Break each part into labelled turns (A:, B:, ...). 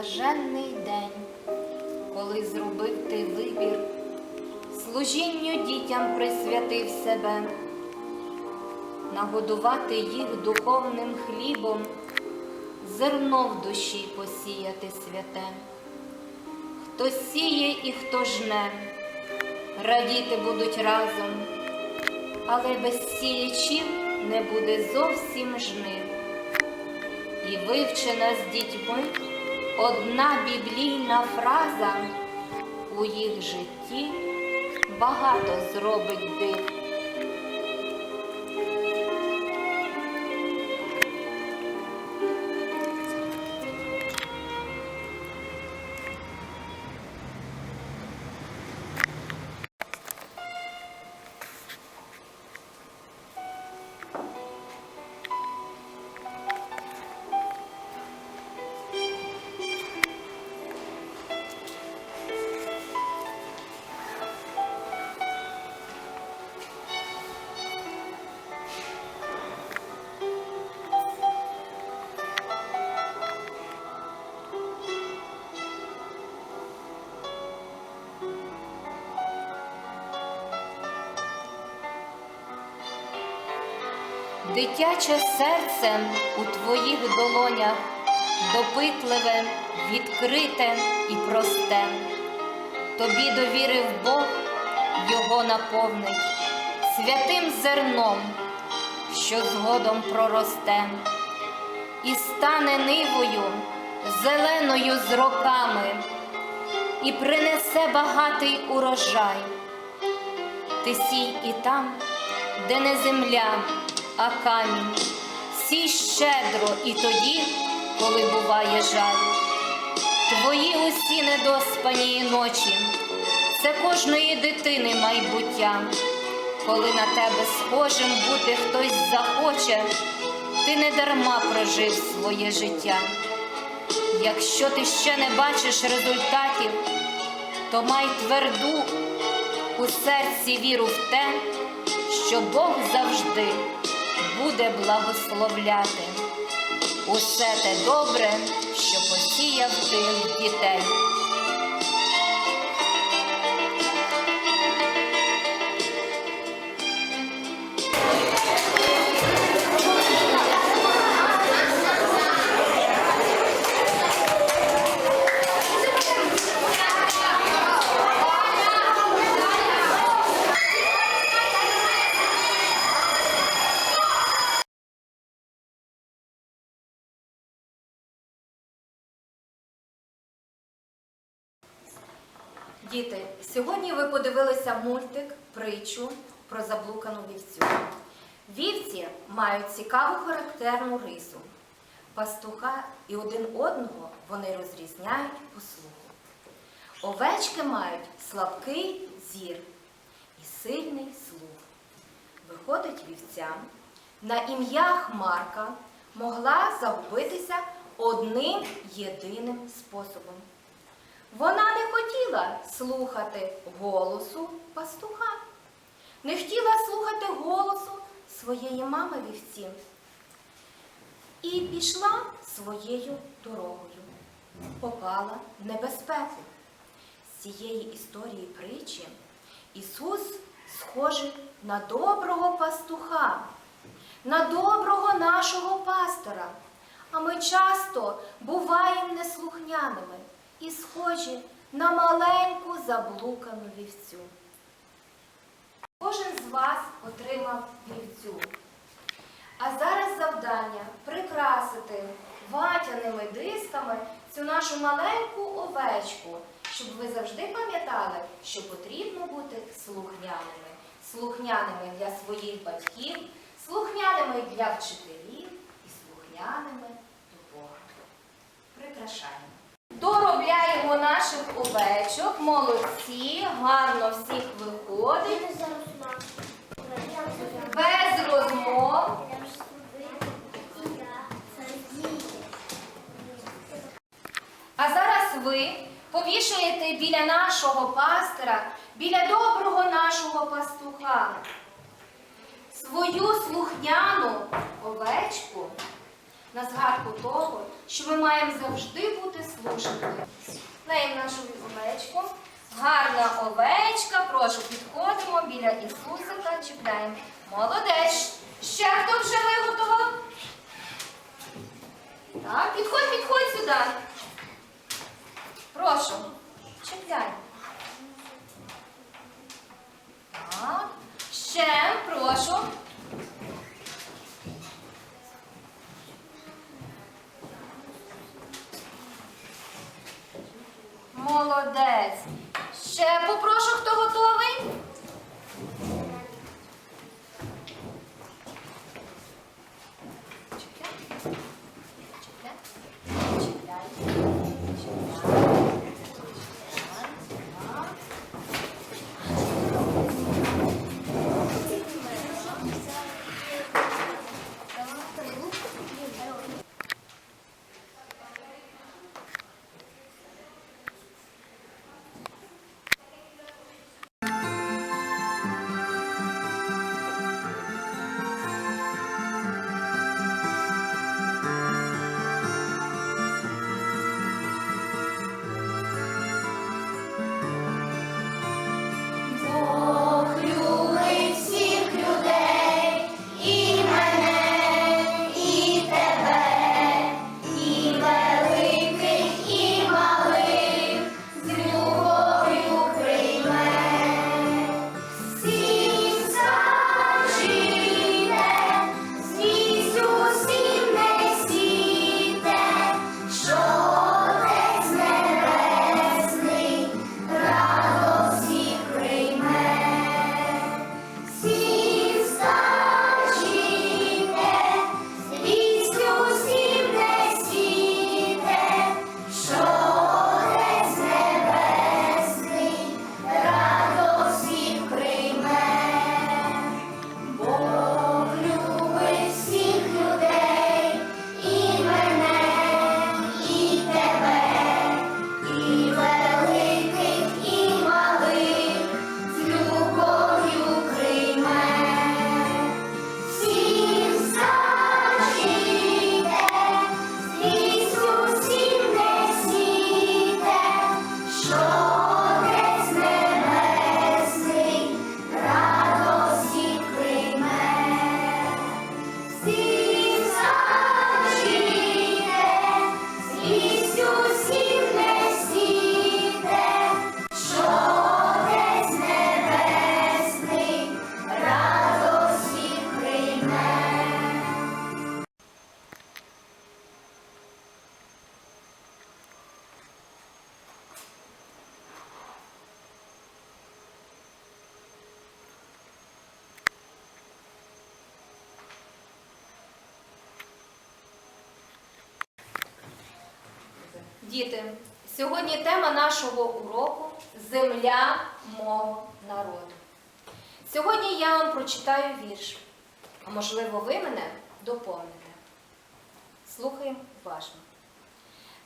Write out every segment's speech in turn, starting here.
A: блаженний день, коли зробив ти вибір, служінню дітям присвятив себе, нагодувати їх духовним хлібом, зерно в душі посіяти святе. Хто сіє і хто жне, радіти будуть разом, але без сіячів не буде зовсім жнив. І вивчена з дітьми одна біблійна фраза у їх житті багато зробить див. Дитяче серце у твоїх долонях, допитливе, відкрите і просте. Тобі довірив Бог, його наповнить святим зерном, що згодом проросте, і стане нивою, зеленою з роками, і принесе багатий урожай. Ти сій і там, де не земля, а камінь. Сій щедро і тоді, коли буває жаль. Твої усі недоспані ночі, це кожної дитини майбуття. Коли на тебе схожим бути хтось захоче, ти не дарма прожив своє життя. Якщо ти ще не бачиш результатів, то май тверду у серці віру в те, що Бог завжди буде благословляти усе те добре, що посіяв ти дітей. Подивилися мультик, притчу про заблукану вівцю. Вівці мають цікаву характерну рису. Пастуха і один одного вони розрізняють по слуху. Овечки мають слабкий зір і сильний слух. Виходить вівця, на ім'я Хмарка могла загубитися одним єдиним способом. Вона не хотіла слухати голосу пастуха, не хотіла слухати голосу своєї мами вівці. І пішла своєю дорогою, попала в небезпеку. З цієї історії притчі Ісус схожий на доброго пастуха, на доброго нашого пастора. А ми часто буваємо неслухняними і схожі на маленьку заблукану вівцю. Кожен з вас отримав вівцю. А зараз завдання прикрасити ватяними дисками цю нашу маленьку овечку, щоб ви завжди пам'ятали, що потрібно бути слухняними. Слухняними для своїх батьків, слухняними для вчителів і слухняними до Бога. Прикрашаємо. Доробляємо наших овечок, молодці, гарно всіх виходить, без розмов. А зараз ви повішуєте біля нашого пастора, біля доброго нашого пастуха. Свою слухняну овечку, на згадку того, що ми маємо завжди бути слушними. Леємо нашу овечку. Гарна овечка, прошу, підходимо біля Ісусика, чіпляємо. Молодець. Ще хто вже виготовив? Так, підходь, підходь сюди. Прошу, чіпляй. Так. Ще, прошу. Діти, сьогодні тема нашого уроку Земля мого народу. Сьогодні я вам прочитаю вірш, а можливо, ви мене доповните. Слухаємо уважно.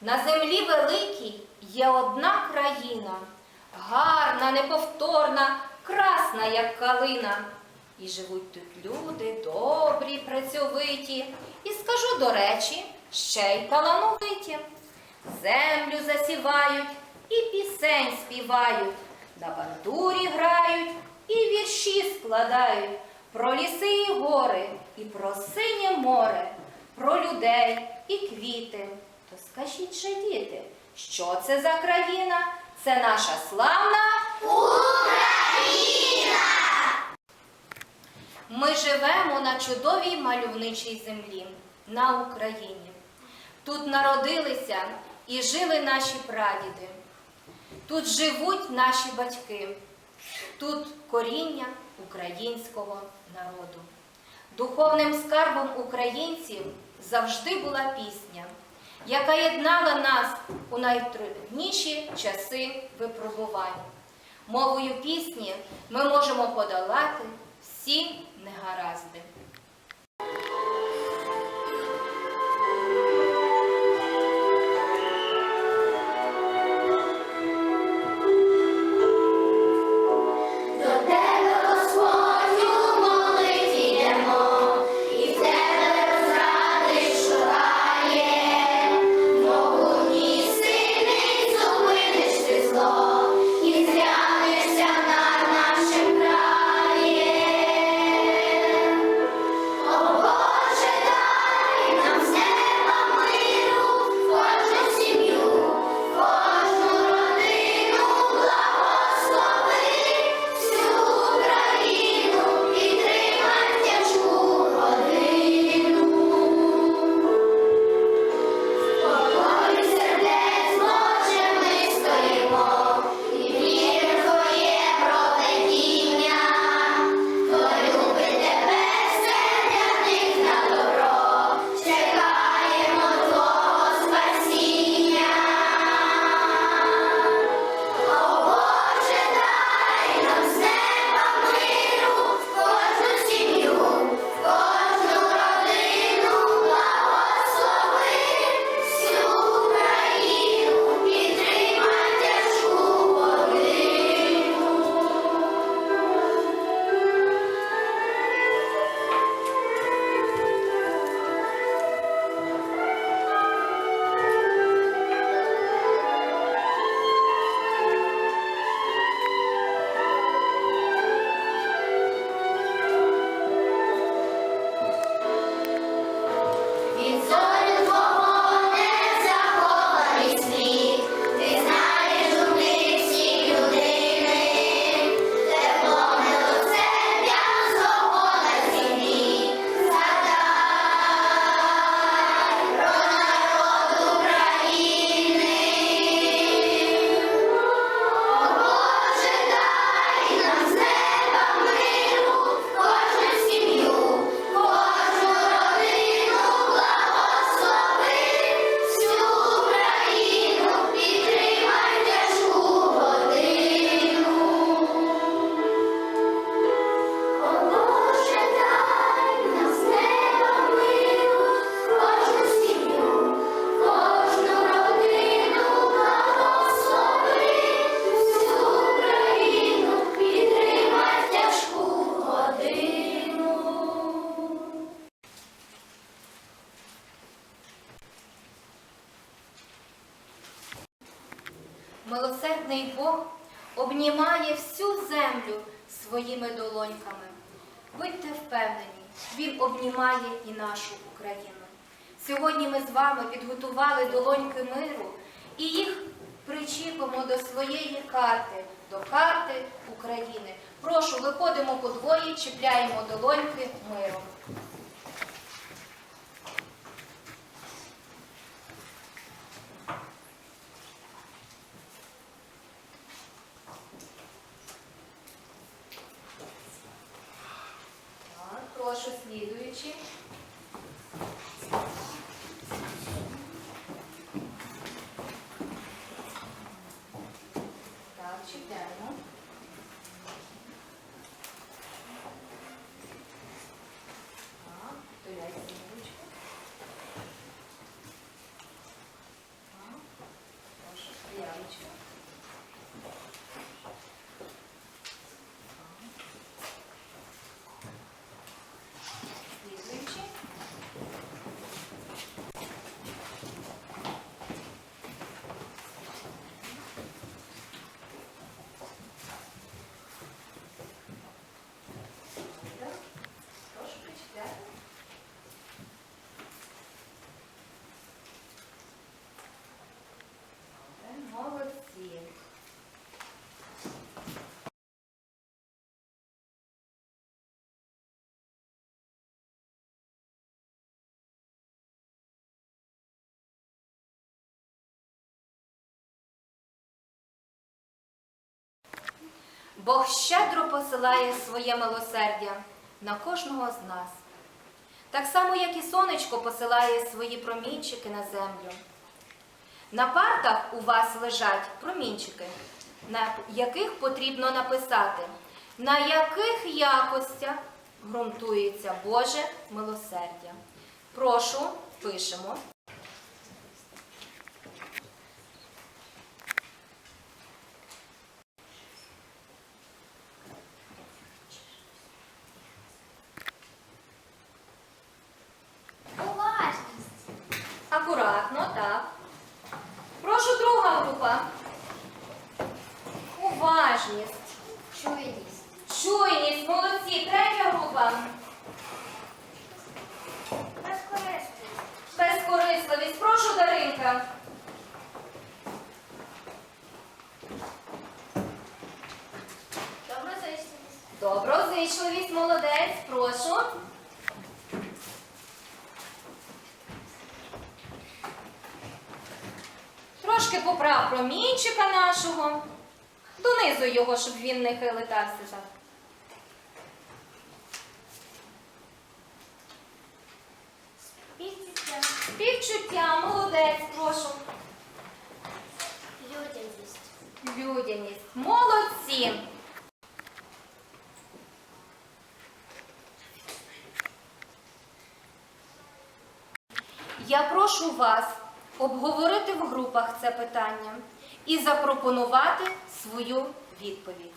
A: На землі великій є одна країна, гарна, неповторна, красна, як калина. І живуть тут люди добрі, працьовиті, і скажу до речі, ще й талановиті. Землю засівають і пісень співають, на бандурі грають і вірші складають про ліси і гори, і про синє море, про людей і квіти. То скажіть же, діти, що це за країна? Це наша славна Україна! Ми живемо на чудовій мальовничій землі, на Україні. Тут народилися і жили наші прадіди. Тут живуть наші батьки. Тут коріння українського народу. Духовним скарбом українців завжди була пісня, яка єднала нас у найтрудніші часи випробувань. Мовою пісні ми можемо подолати всі негаразди. Підготували миру і їх причіпимо до своєї карти, до карти України. Прошу, виходимо по двоє, чіпляємо долоньки миру. Так, прошу слідуючи. Так, читаємо. Так, туляйся на ручку. Так, прошу, ялочка. Слідуючи. Добре. Прошу прочитати. Добре, Молодці. Бог щедро посилає своє милосердя на кожного з нас. Так само, як і сонечко посилає свої промінчики на землю. На партах у вас лежать промінчики, на яких потрібно написати, на яких якостях ґрунтується Боже милосердя. Прошу, пишемо.
B: Уважність.
A: Акуратно, так. Прошу друга група. Уважність.
B: Чуйність.
A: Чуйність, молодці. Третя група.
B: Безкорисливість.
A: Безкорисливість. Прошу, Даринка.
B: Доброзичливість.
A: Доброзичливість, молодець. Прошу. Трошки поправ промінчика нашого. Донизу його, щоб він не хилитався так.
B: Співчуття.
A: Співчуття, молодець, прошу.
B: Людяність.
A: Людяність. Молодці. Я прошу вас обговорити в групах це питання і запропонувати свою відповідь.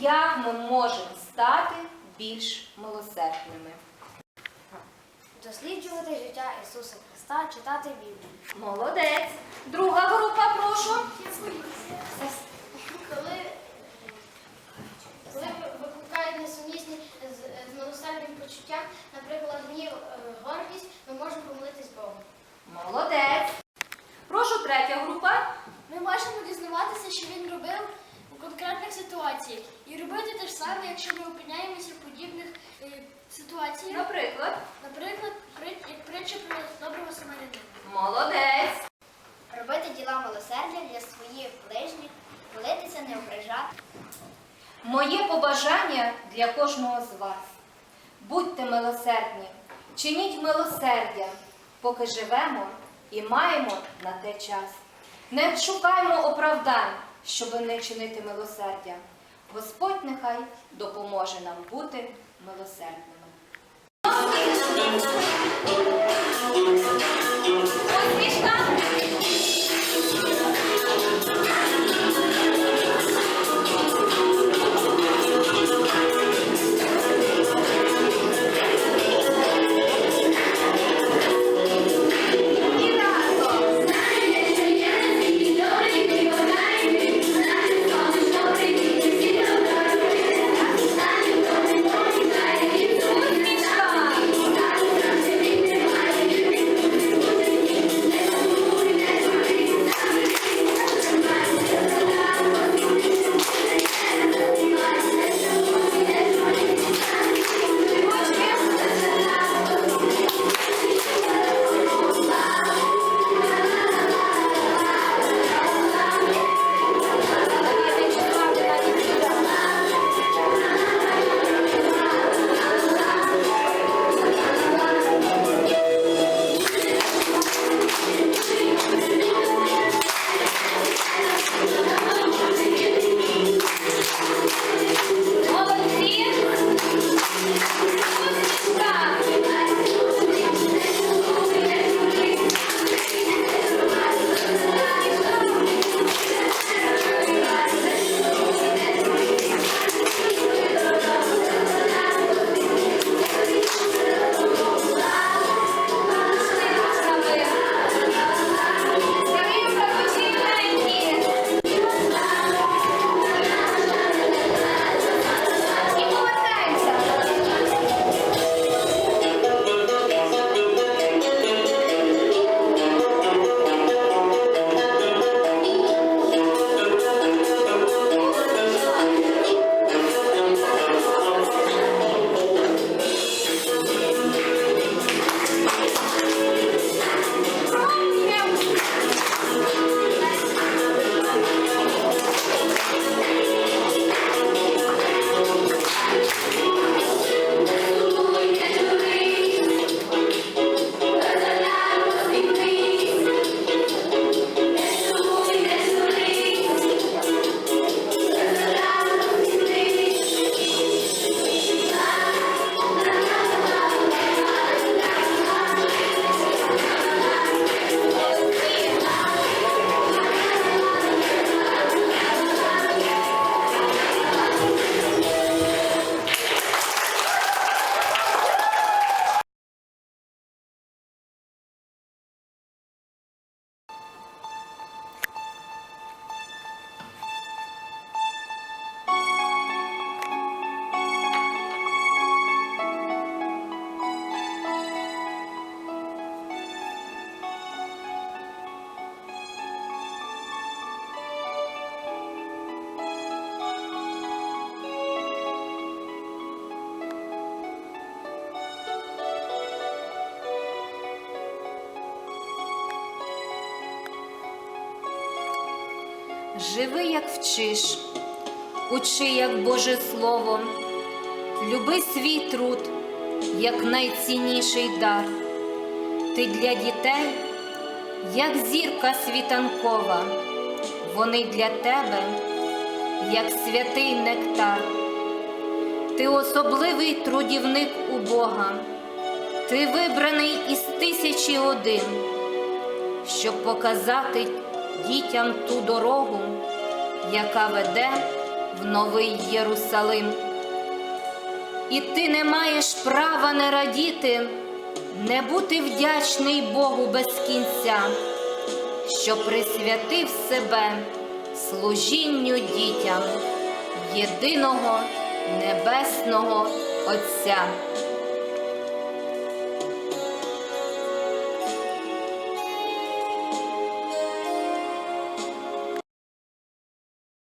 A: Як ми можемо стати більш милосердними?
B: Досліджувати життя Ісуса Христа, читати Біблію.
A: Молодець. Друга група, прошу.
B: Коли, коли викликають несумісні з, з милосердним почуттям, наприклад, гнів, е, гордість, ми можемо помолитись Богу.
A: Молодець. Прошу третя група.
C: Ми можемо дізнаватися, що він робив у конкретних ситуаціях, і робити те ж саме, якщо ми опиняємося в подібних е, ситуаціях.
A: Наприклад.
C: Наприклад, при, як притча про доброго самарянина.
A: Молодець.
B: Робити діла милосердя для своїх ближніх, молитися, не ображати.
A: Моє побажання для кожного з вас. Будьте милосердні, чиніть милосердя, поки живемо і маємо на те час. Не шукаймо оправдань, щоб не чинити милосердя. Господь нехай допоможе нам бути милосердними. Живи, як вчиш, учи, як Боже Слово, люби свій труд, як найцінніший дар. Ти для дітей, як зірка світанкова, вони для тебе, як святий нектар. Ти особливий трудівник у Бога, ти вибраний із тисячі один, щоб показати дітям ту дорогу, яка веде в новий Єрусалим. І ти не маєш права не радіти, не бути вдячний Богу без кінця, що присвятив себе служінню дітям єдиного небесного Отця.